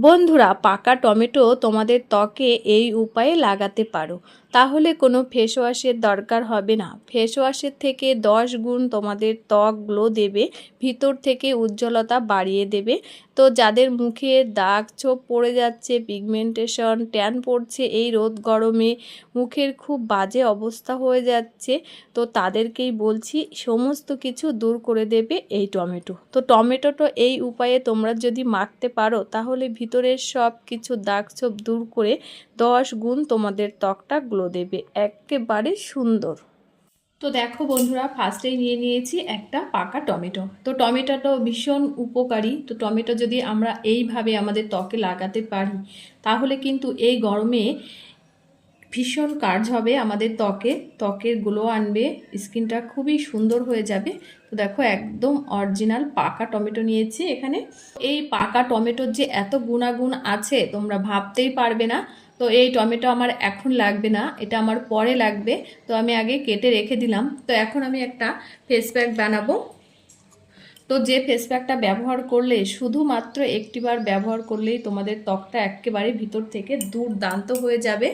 বন্ধুরা পাকা টমেটো তোমাদের ত্বকে এই উপায়ে লাগাতে পারো। তাহলে কোনো ফেস ওয়াশের দরকার হবে না। ফেস ওয়াশের থেকে দশ গুণ তোমাদের ত্বক গ্লো দেবে, ভিতর থেকে উজ্জ্বলতা বাড়িয়ে দেবে। তো যাদের মুখে দাগ ছোপ পড়ে যাচ্ছে পিগমেন্টেশন ট্যান পড়ছে, এই রোদ গরমে মুখের খুব বাজে অবস্থা হয়ে যাচ্ছে, তো তাদেরকেই বলছি সমস্ত কিছু দূর করে দেবে এই টমেটো। তো টমেটোটা এই উপায়ে তোমরা যদি মাখতে পারো, তাহলে ভিতরের সব কিছু দাগ ছোপ দূর করে দশ গুণ তোমাদের ত্বকটা গ্লো দেবে। একেবারে সুন্দর। তো দেখো বন্ধুরা ফার্স্টেই নিয়ে নিয়েছি একটা পাকা টমেটো। তো টমেটোটা ভীষণ উপকারী। তো টমেটো যদি আমরা এইভাবে আমাদের ত্বকে লাগাতে পারি, তাহলে কিন্তু এই গরমে ভীষণ কাজ হবে আমাদের ত্বকে। ত্বকের গ্লো আনবে, স্কিনটা খুবই সুন্দর হয়ে যাবে। তো দেখো, একদম অরিজিনাল পাকা টমেটো নিয়েছি এখানে। এই পাকা টমেটোর যে এত গুণাগুণ আছে, তোমরা ভাবতেই পারবে না। তো এই টমেটো আমার এখন লাগবে না, এটা আমার পরে লাগবে, তো আমি আগে কেটে রেখে দিলাম। তো এখন আমি একটা ফেস প্যাক বানাবো। তো যে ফেস প্যাকটা ব্যবহার করলে, শুধুমাত্র একটিবার ব্যবহার করলেই তোমাদের ত্বকটা একেবারে ভিতর থেকে দুর্দান্ত হয়ে যাবে।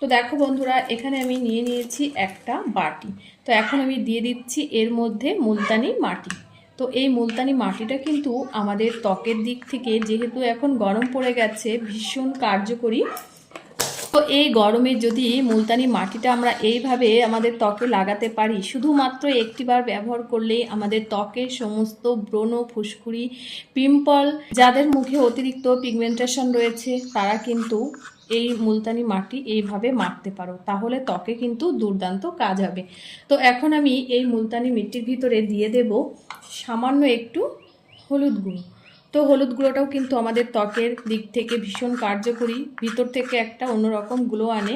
তো দেখো বন্ধুরা, এখানে আমি নিয়ে নিয়েছি একটা বাটি। তো এখন আমি দিয়ে দিচ্ছি এর মধ্যে মুলতানি মাটি। তো এই মুলতানি মাটিটা কিন্তু আমাদের ত্বকের দিক থেকে যেহেতু এখন গরম পড়ে গেছে, ভীষণ কার্যকরী। তো এই গরমে যদি মুলতানি মাটিটা আমরা এইভাবে আমাদের ত্বকে লাগাতে পারি, শুধুমাত্র একটিবার ব্যবহার করলেই আমাদের ত্বকের সমস্ত ব্রণ, ফুসকুড়ি, পিম্পল, যাদের মুখে অতিরিক্ত পিগমেন্টেশন রয়েছে, তারা কিন্তু এই মুলতানি মাটি এইভাবে মাখতে পারো, তাহলে ত্বকে কিন্তু দুর্দান্ত কাজ হবে। তো এখন আমি এই মুলতানি মিট্টির ভিতরে দিয়ে দেব সামান্য একটু হলুদ গুঁড়ো। তো হলুদ গুঁড়োটাও কিন্তু আমাদের ত্বকের দিক থেকে ভীষণ কার্যকরী, ভিতর থেকে একটা অন্যরকম গ্লো আনে,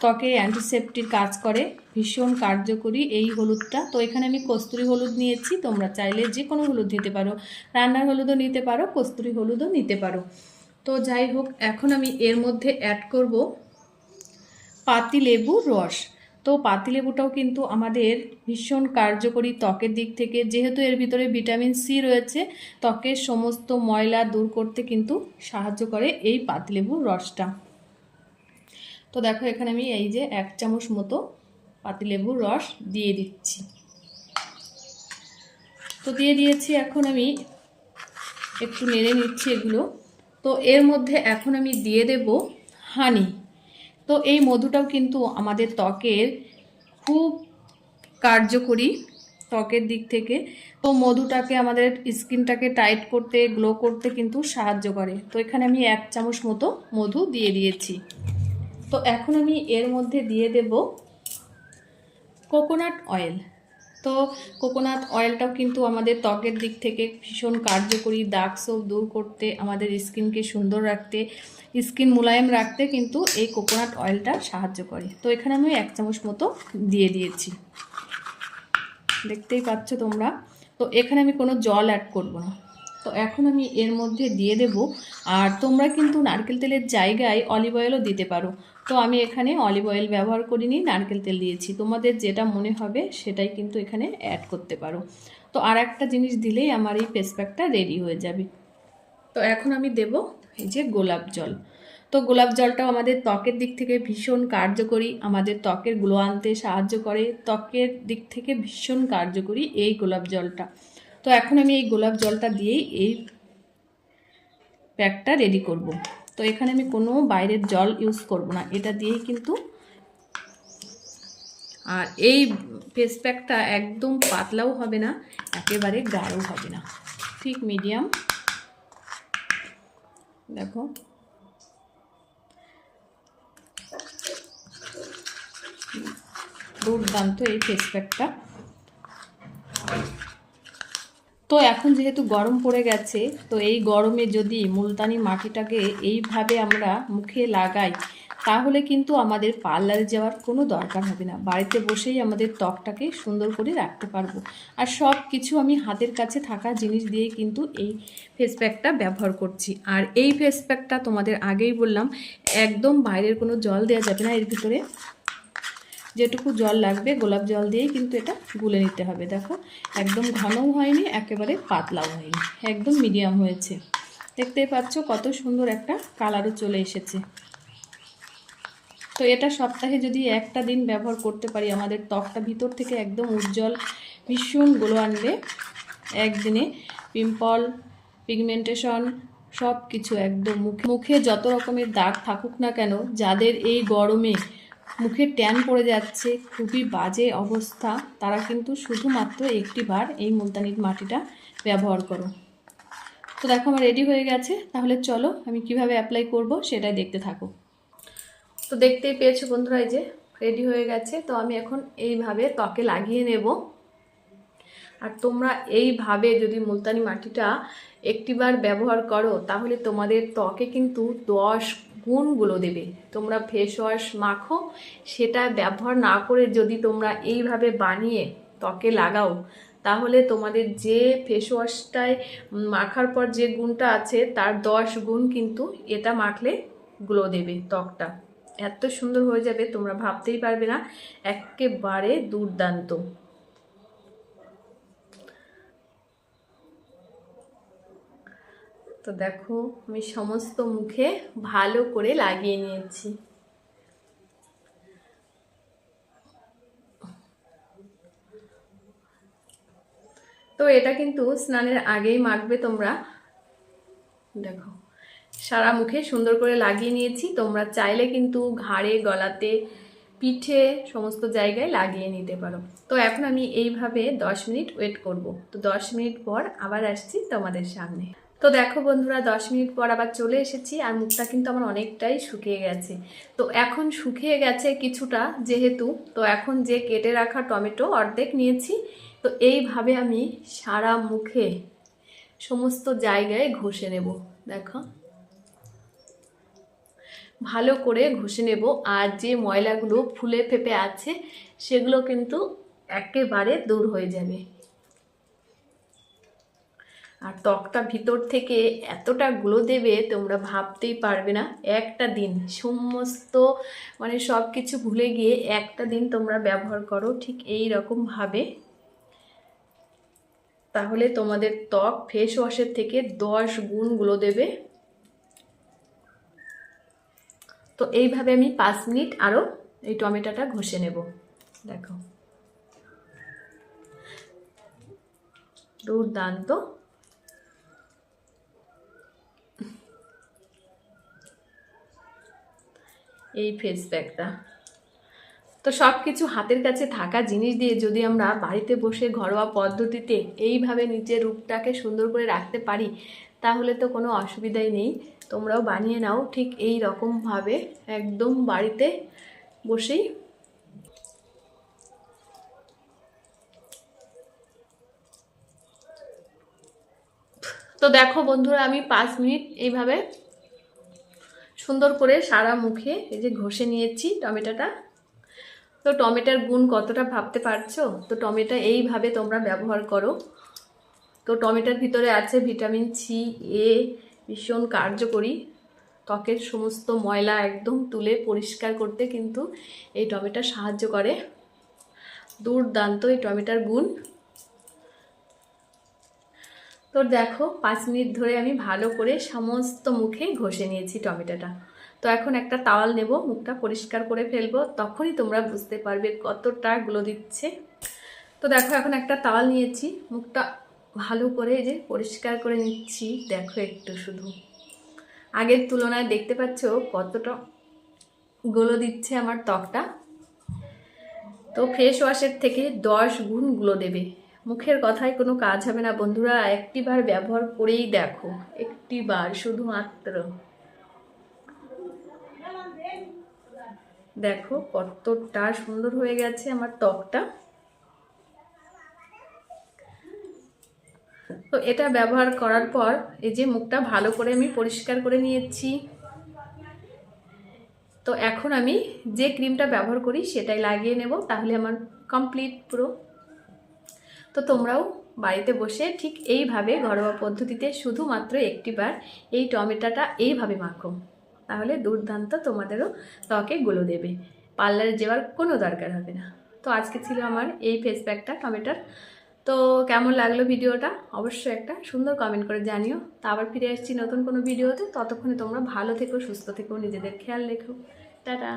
ত্বকে অ্যান্টিসেপ্টির কাজ করে, ভীষণ কার্যকরী এই হলুদটা। তো এখানে আমি কস্তুরি হলুদ নিয়েছি, তোমরা চাইলে যে কোনো হলুদ নিতে পারো, রান্নার হলুদও নিতে পারো, কস্তুরি হলুদও নিতে পারো। তো যাই হোক, এখন আমি এর মধ্যে অ্যাড করব পাতিলেবুর রস। তো পাতিলেবুটাও কিন্তু আমাদের ভীষণ কার্যকরী ত্বকের দিক থেকে। যেহেতু এর ভিতরে ভিটামিন সি রয়েছে, ত্বকের সমস্ত ময়লা দূর করতে কিন্তু সাহায্য করে এই পাতিলেবুর রসটা। তো দেখো, এখানে আমি এই যে এক চামচ মতো পাতিলেবুর রস দিয়ে দিচ্ছি। তো দিয়ে দিয়েছি, এখন আমি একটু নেড়ে নিচ্ছি এগুলো। তো এর মধ্যে এখন আমি দিয়ে দেব হানি তো এই মধুটাও কিন্তু আমাদের ত্বকের খুব কার্যকরী ত্বকের দিক থেকে। তো মধুটাকে আমাদের স্কিনটাকে টাইট করতে, গ্লো করতে কিন্তু সাহায্য করে। তো এখানে আমি এক চামচ মতো মধু দিয়ে দিয়েছি। তো এখন আমি এর মধ্যে দিয়ে দেব কোকোনাট অয়েল তো কোকোনাট অয়েলটাও কিন্তু আমাদের ত্বকের দিক থেকে ভীষণ কার্যকরী, দাগ সোপ দূর করতে, আমাদের স্কিনকে সুন্দর রাখতে, স্কিন মোলায়েম রাখতে কিন্তু এই কোকোনাট অয়েলটা সাহায্য করে। তো এখানে আমি এক চামচ মতো দিয়ে দিয়েছি। দেখতেই পাচ্ছ তোমরা? তো এখানে আমি কোনো জল অ্যাড করব না। তো এখন আমি এর মধ্যে দিয়ে দেব। আর তোমরা কিন্তু নারকেল তেলের জায়গায় অলিভ অয়েলও দিতে পারো। তো আমি এখানে অলিভ অয়েল ব্যবহার করিনি, নারকেল তেল দিয়েছি। তোমাদের যেটা মনে হবে সেটাই কিন্তু এখানে অ্যাড করতে পারো। তো আর একটা জিনিস দিলেই আমার এই ফেস প্যাকটা রেডি হয়ে যাবে। তো এখন আমি দেব এই যে গোলাপ জল। তো গোলাপ জলটাও আমাদের ত্বকের দিক থেকে ভীষণ কার্যকরী, আমাদের ত্বকের গ্লো আনতে সাহায্য করে, ত্বকের দিক থেকে ভীষণ কার্যকরী এই গোলাপ জলটা। তো এখন আমি এই গোলাপ জলটা দিয়েই এই প্যাকটা রেডি করব। তো এখানে আমি কোনো বাইরের জল ইউজ করব না। এটা দিয়েই কিন্তু আর এই ফেস প্যাকটা একদম পাতলাও হবে না, একেবারে গাঢ়ও হবে না। ঠিক মিডিয়াম দেখো। দুর্দান্ত এই ফেস প্যাকটা তো এখন যেহেতু গরম পড়ে গেছে, তো এই গরমে যদি মুলতানি মাটিটাকে এইভাবে আমরা মুখে লাগাই, তাহলে কিন্তু আমাদের পার্লারে যাওয়ার কোনো দরকার হবে না। বাড়িতে বসেই আমাদের ত্বকটাকে সুন্দর করে রাখতে পারব। আর সব কিছু আমি হাতের কাছে থাকা জিনিস দিয়েই কিন্তু এই ফেস প্যাকটা ব্যবহার করছি। আর এই ফেস প্যাকটা তোমাদের আগেই বললাম, একদম বাইরের কোনো জল দেওয়া যাবে না, এর ভিতরে। যেটুকু জল লাগবে গোলাপ জল দিয়েই কিন্তু এটা গুলে নিতে হবে। দেখো, একদম ঘনও হয়নি, একেবারে পাতলাও হয়নি, একদম মিডিয়াম হয়েছে। দেখতেই পাচ্ছ কত সুন্দর একটা কালারও চলে এসেছে। তো এটা সপ্তাহে যদি একটা দিন ব্যবহার করতে পারি, আমাদের ত্বকটা ভিতর থেকে একদম উজ্জ্বল, ভীষণ গ্লো আনবে। একদিনে পিম্পল পিগমেন্টেশন সব কিছু একদম মুখে মুখে যত রকমের দাগ থাকুক না কেন, যাদের এই গরমে মুখে ট্যান পড়ে যাচ্ছে, খুবই বাজে অবস্থা। তারা কিন্তু শুধুমাত্র একটি বার এই মুলতানির মাটিটা ব্যবহার করো। তো দেখো আমার রেডি হয়ে গেছে। তাহলে চলো আমি কীভাবে অ্যাপ্লাই করব সেটাই দেখতে থাকো। তো দেখতেই পেয়েছ বন্ধুরা এই যে রেডি হয়ে গেছে। তো আমি এখন এইভাবে ত্বকে লাগিয়ে নেব। আর তোমরা এইভাবে যদি মুলতানি মাটিটা একটিবার ব্যবহার করো, তাহলে তোমাদের ত্বকে কিন্তু দশ গুণগুলো দেবে। তোমরা ফেস ওয়াশ মাখো, সেটা ব্যবহার না করে যদি তোমরা এইভাবে বানিয়ে ত্বকে লাগাও, তাহলে তোমাদের যে ফেস ওয়াশটায় মাখার পর যে গুণটা আছে, তার দশ গুণ কিন্তু এটা মাখলে গ্লো দেবে ত্বকটা। এত সুন্দর হয়ে যাবে, তোমরা ভাবতেই পারবে না। একেবারে দুর্দান্ত। তো দেখো, আমি সমস্ত মুখে ভালো করে লাগিয়ে নিয়েছি। তো এটা কিন্তু স্নানের আগেই মাখবে তোমরা। দেখো, সারা মুখে সুন্দর করে লাগিয়ে নিয়েছি। তোমরা চাইলে কিন্তু ঘাড়ে, গলাতে, পিঠে, সমস্ত জায়গায় লাগিয়ে নিতে পারো। তো এখন আমি এইভাবে দশ মিনিট ওয়েট করব। তো দশ মিনিট পর আবার আসছি তোমাদের সামনে। তো দেখো বন্ধুরা, দশ মিনিট পর আবার চলে এসেছি আর মুখটা কিন্তু আমার অনেকটাই শুকিয়ে গেছে। তো এখন শুকিয়ে গেছে কিছুটা যেহেতু, তো এখন যে কেটে রাখা টমেটো অর্ধেক নিয়েছি। তো এইভাবে আমি সারা মুখে সমস্ত জায়গায় ঘষে নেব, দেখো। ভালো করে ঘষে নেব আর যে ময়লাগুলো ফুলে ফেপে আছে, সেগুলো কিন্তু একেবারে দূর হয়ে যাবে। আর ত্বকটা ভিতর থেকে এতটা গ্লো দেবে তোমরা ভাবতেই পারবে না। একটা দিন সমস্ত মানে সব কিছু ভুলে গিয়ে একটা দিন তোমরা ব্যবহার করো, ঠিক এই রকমভাবে তাহলে তোমাদের ত্বক ফেস ওয়াশের থেকে দশ গুণ গ্লো দেবে। তো এইভাবে আমি পাঁচ মিনিট আরও এই টমেটোটা ঘষে নেব। দেখো। দুর্দান্ত। এই ফেস প্যাকটা তো সব কিছু হাতের কাছে থাকা জিনিস দিয়ে যদি আমরা বাড়িতে বসে ঘরোয়া পদ্ধতিতে এইভাবে নিজের রূপটাকে সুন্দর করে রাখতে পারি, তাহলে তো কোনো অসুবিধাই নেই। তোমরাও বানিয়ে নাও, ঠিক এই রকমভাবে একদম বাড়িতে বসেই। তো দেখো বন্ধুরা, আমি পাঁচ মিনিট এইভাবে সুন্দর করে সারা মুখে এই যে ঘষে নিয়েছি টমেটোটা। তো টমেটোর গুণ কতটা ভাবতে পারছ? তো টমেটো এইভাবে তোমরা ব্যবহার করো। তো টমেটোর ভিতরে আছে ভিটামিন সি এ ভীষণ কার্যকরী। ত্বকের সমস্ত ময়লা একদম তুলে পরিষ্কার করতে কিন্তু এই টমেটো সাহায্য করে। দুর্দান্ত এই টমেটোর গুণ। তো দেখো, পাঁচ মিনিট ধরে আমি ভালো করে সমস্ত মুখে ঘষে নিয়েছি টমেটোটা। তো এখন একটা তাওয়াল নেব, মুখটা পরিষ্কার করে ফেলব, তখনই তোমরা বুঝতে পারবে কতটা গুলো দিচ্ছে। তো দেখো, এখন একটা তাওয়াল নিয়েছি, মুখটা ভালো করে যে পরিষ্কার করে নিচ্ছি, দেখো একটু শুধু। আগের তুলনায় দেখতে পাচ্ছ কতটা গুলো দিচ্ছে আমার ত্বকটা। তো ফেস ওয়াশের থেকে দশ গুণগুলো দেবে। মুখের কথায় কোনো কাজ হবে না। বন্ধুরা, একটিবার ব্যবহার করেই দেখো। একটিবার শুধুমাত্র দেখো কতটা সুন্দর হয়ে গেছে আমার ত্বকটা। তো এটা ব্যবহার করার পর এই যে মুখটা ভালো করে আমি পরিষ্কার করে নিয়েছি। তো এখন আমি যে ক্রিমটা ব্যবহার করি সেটাই লাগিয়ে নেব। তাহলে আমার কমপ্লিট পুরো তো তোমরাও বাড়িতে বসে ঠিক এইভাবে ঘরোয়া পদ্ধতিতে শুধুমাত্র একটিবার এই টমেটোটা এইভাবে মাখো। তাহলে দুর্দান্ত তোমাদেরও ত্বকে গুলো দেবে। পার্লারে যাওয়ার কোনো দরকার হবে না। তো আজকে ছিল আমার এই ফেস প্যাকটা টমেটোর। তো কেমন লাগল ভিডিওটা? অবশ্যই একটা সুন্দর কমেন্ট করে জানিও। তা আবার ফিরে আসছি নতুন কোনো ভিডিওতে। ততক্ষণে তোমরা ভালো থেকো, সুস্থ থেকো, নিজেদের খেয়াল রেখো। টাটা!